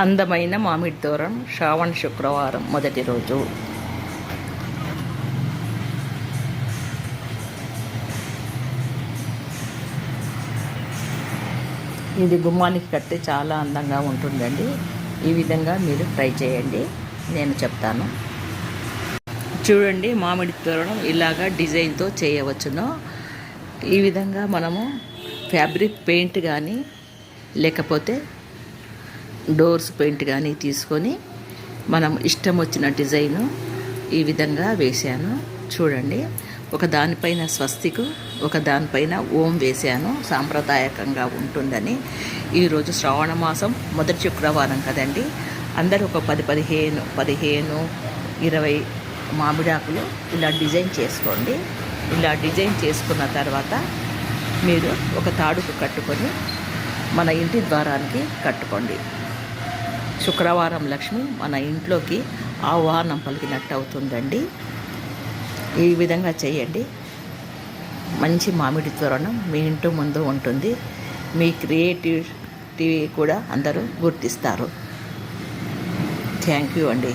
అందమైన మామిడి తోరణం శ్రావణ శుక్రవారం మొదటి రోజు. ఇది గుమ్మానికి కట్టి చాలా అందంగా ఉంటుందండి. ఈ విధంగా మీరు ట్రై చేయండి. నేను చెప్తాను. చూడండి మామిడి తోరణం ఇలాగా డిజైన్తో చేయవచ్చును. ఈ విధంగా మనము ఫ్యాబ్రిక్ పెయింట్ కానీ లేకపోతే డోర్స్ పెయింట్ కానీ తీసుకొని మనం ఇష్టం వచ్చిన డిజైను ఈ విధంగా వేశాను. చూడండి ఒక దానిపైన స్వస్తికు ఒక దానిపైన ఓం వేశాను. సాంప్రదాయకంగా ఉంటుందని. ఈరోజు శ్రావణ మాసం మొదటి శుక్రవారం కదండి. అందరూ ఒక పది పదిహేను పదిహేను ఇరవై మామిడాకులు ఇలా డిజైన్ చేసుకోండి. ఇలా డిజైన్ చేసుకున్న తర్వాత మీరు ఒక తాడుకు కట్టుకొని మన ఇంటి ద్వారానికి కట్టుకోండి. శుక్రవారం లక్ష్మి మన ఇంట్లోకి ఆహ్వానం పలికినట్టు అవుతుందండి ఈ విధంగా చేయండి. మంచి మామిడి తోరణం మీ ఇంటి ముందు ఉంటుంది. మీ క్రియేటివిటీ కూడా అందరూ గుర్తిస్తారు. థ్యాంక్ యూ అండి.